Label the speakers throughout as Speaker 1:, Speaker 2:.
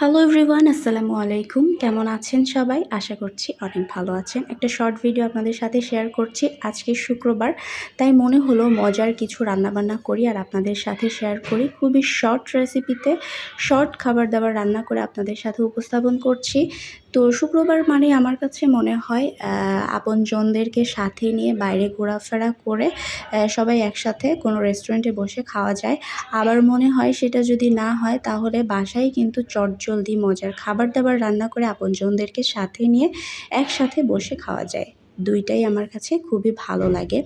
Speaker 1: Hello everyone আসসালামু আলাইকুম। কেমন আছেন সবাই? আশা করছি অনেক ভালো আছেন। একটা শর্ট ভিডিও আপনাদের সাথে শেয়ার করছি। আজকে শুক্রবার, তাই মনে হলো মজার কিছু রান্নাবান্না করি আর আপনাদের সাথে শেয়ার করি। খুবই শর্ট রেসিপিতে শর্ট খাবার দাবার রান্না করে আপনাদের সাথে উপস্থাপন করছি। তো শুক্রবার মানে আমার কাছে মনে হয় আপনজনদেরকে সাথে নিয়ে বাইরে ঘোরাফেরা করে সবাই একসাথে কোনো রেস্টুরেন্টে বসে খাওয়া যায়। আবার মনে হয় সেটা যদি না হয়, তাহলে বাসায় কিন্তু চটজলদি মজার খাবার দাবার রান্না করে আপনজনদেরকে সাথে নিয়ে একসাথে বসে খাওয়া যায়। দুইটাই আমার কাছে খুবই ভালো লাগে।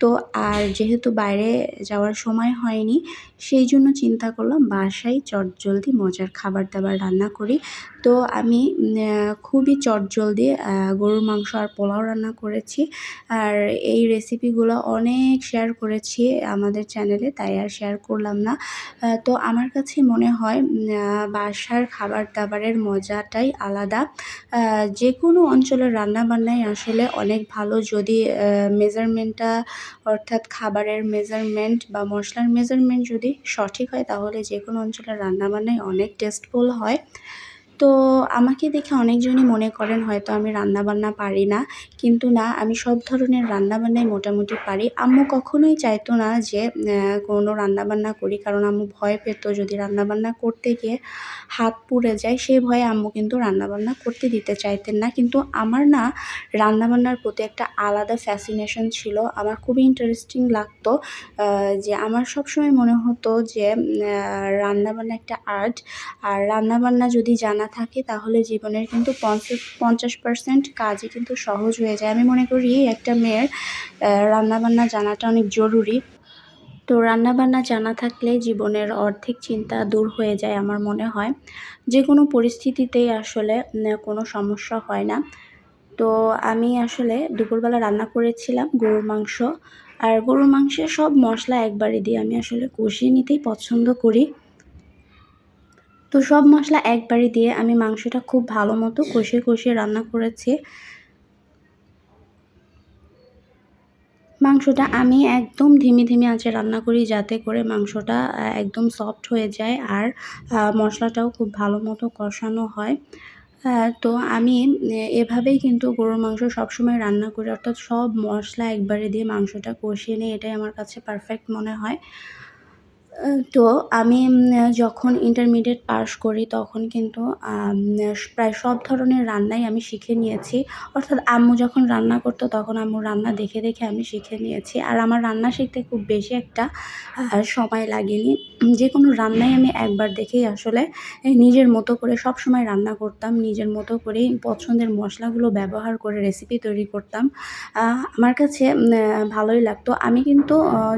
Speaker 1: তো আর যেহেতু বাইরে যাওয়ার সময় হয়নি, সেই জন্য চিন্তা করলাম বাসায় চটজলদি মজার খাবার দাবার রান্না করি। তো আমি খুবই চটজলদি গরুর মাংস আর পোলাও রান্না করেছি। আর এই রেসিপিগুলো অনেক শেয়ার করেছি আমাদের চ্যানেলে, তাই আর শেয়ার করলাম না। তো আমার কাছে মনে হয় বাসার খাবার দাবারের মজাটাই আলাদা। যে কোনো অঞ্চলের রান্নাবান্নাই আসলে অনেক ভালো যদি মেজারমেন্টটা অর্থাৎ খাবারের মেজারমেন্ট বা মশলার মেজারমেন্ট যদি সঠিক হয়, তাহলে যে কোনো অঞ্চলের রান্নাবান্নাই অনেক টেস্টফুল হয়। তো আমাকে দেখে অনেকজনই মনে করেন, হয়তো আমি রান্নাবান্না পারি না। কিন্তু না, আমি সব ধরনের রান্নাবান্নাই মোটামুটি পারি। আম্মু কখনোই চাইতো না যে কোনো রান্নাবান্না করি, কারণ আম্মু ভয় পেত যদি রান্নাবান্না করতে গিয়ে হাত পুড়ে যায়, সে ভয়ে আম্মু কিন্তু রান্নাবান্না করতে দিতে চাইতেন না। কিন্তু আমার না, রান্নাবান্নার প্রতি একটা আলাদা ফ্যাসিনেশন ছিল। আমার খুবই ইন্টারেস্টিং লাগতো যে আমার সবসময় মনে হতো যে রান্নাবান্না একটা আর্ট আর রান্নাবান্না যদি জানা থাকে, তাহলে জীবনের কিন্তু পঞ্চাশ পঞ্চাশ পার্সেন্ট কাজই কিন্তু সহজ হয়ে যায়। আমি মনে করি একটা মেয়ের রান্নাবান্না জানাটা অনেক জরুরি। তো রান্নাবান্না জানা থাকলে জীবনের অর্ধেক চিন্তা দূর হয়ে যায় আমার মনে হয়। যে কোনো পরিস্থিতিতেই আসলে কোনো সমস্যা হয় না। তো আমি আসলে দুপুরবেলা রান্না করেছিলাম গরুর মাংস। আর গরুর মাংসে সব মশলা একবারে দিয়ে আমি আসলে কষিয়ে নিতেই পছন্দ করি। তো সব মশলা একবারে দিয়ে আমি মাংসটা খুব ভালো মতো কষিয়ে কষিয়ে রান্না করেছি। মাংসটা আমি একদম ধিমি ধিমি আঁচে রান্না করি যাতে করে মাংসটা একদম সফট হয়ে যায় আর মশলাটাও খুব ভালো মতো কষানো হয়। তো আমি এভাবেই কিন্তু গরুর মাংস সবসময় রান্না করি, অর্থাৎ সব মশলা একবারে দিয়ে মাংসটা কষিয়ে নিই, এটাই আমার কাছে পারফেক্ট মনে হয়। তো আমি যখন ইন্টারমিডিয়েট পাস করি, তখন কিন্তু প্রায় সব ধরনের রান্নাই আমি শিখে নিয়েছি। অর্থাৎ আম্মু যখন রান্না করতো, তখন আম্মুর রান্না দেখে দেখে আমি শিখে নিয়েছি। আর আমার রান্না শিখতে খুব বেশি একটা সময় লাগেনি। যে কোনো রান্নাই আমি একবার দেখেই আসলে নিজের মতো করে সব সময় রান্না করতাম, নিজের মতো করেই পছন্দের মশলাগুলো ব্যবহার করে রেসিপি তৈরি করতাম। আমার কাছে ভালোই লাগতো। আমি কিন্তু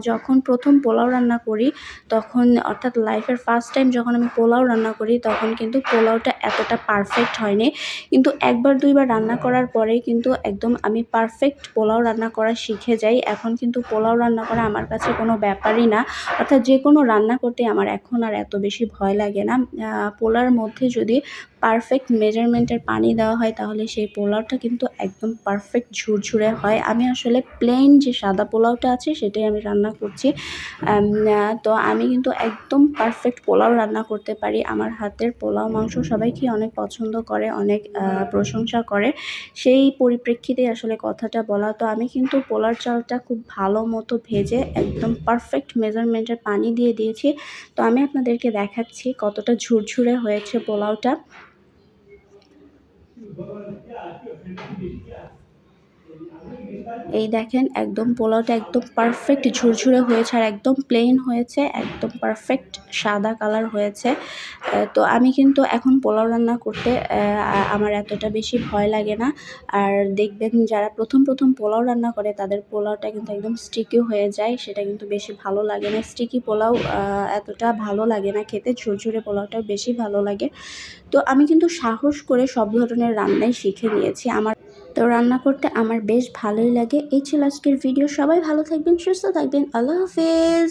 Speaker 1: যখন প্রথম পোলাও রান্না করি তখন অর্থাৎ লাইফের ফার্স্ট টাইম যখন আমি পোলাও রান্না করি, তখন কিন্তু পোলাওটা এতটা পারফেক্ট হয়নি। কিন্তু একবার দুইবার রান্না করার পরে কিন্তু একদম আমি পারফেক্ট পোলাও রান্না করা শিখে যাই। এখন কিন্তু পোলাও রান্না করা আমার কাছে কোনো ব্যাপারই না। অর্থাৎ যে কোনো রান্না করতে আমার এখন আর এত বেশি ভয় লাগে না। পোলার মধ্যে যদি পারফেক্ট মেজারমেন্টের পানি দেওয়া হয়, তাহলে সেই পোলাওটা কিন্তু একদম পারফেক্ট ঝুরঝুরে হয়। আমি আসলে প্লেন যে সাদা পোলাওটা আছে, সেটাই আমি রান্না করছি। তো আমি কিন্তু একদম পারফেক্ট পোলাও রান্না করতে পারি। আমার হাতের পোলাও মাংস সবাই কি অনেক পছন্দ করে, অনেক প্রশংসা করে। সেই পরিপ্রেক্ষিতে আসলে কথাটা বলা। তো আমি কিন্তু পোলার চালটা খুব ভালো মতো ভেজে একদম পারফেক্ট মেজারমেন্টের পানি দিয়ে দিয়েছি। তো আমি আপনাদেরকে দেখাচ্ছি কতটা ঝুরঝুরে হয়েছে পোলাওটা। Babanın ya köprünün bir ya. এই দেখেন, একদম পোলাওটা একদম পারফেক্ট ঝুরঝুরে হয়েছে আর একদম প্লেন হয়েছে, একদম পারফেক্ট সাদা কালার হয়েছে। তো আমি কিন্তু এখন পোলাও রান্না করতে আমার এতটা বেশি ভয় লাগে না। আর দেখবেন যারা প্রথম প্রথম পোলাও রান্না করে, তাদের পোলাওটা কিন্তু একদম স্টিকি হয়ে যায়, সেটা কিন্তু বেশি ভালো লাগে না। স্টিকি পোলাও এতটা ভালো লাগে না খেতে, ঝুরঝুরে পোলাওটা বেশি ভালো লাগে। তো আমি কিন্তু সাহস করে সব ধরনের রান্নাই শিখে নিয়েছি। আমার তো রান্না করতে আমার বেশ ভালোই লাগে। এই ছিল আজকের ভিডিও সবাই ভালো থাকবেন সুস্থ থাকবেন। আল্লাহ হাফেজ।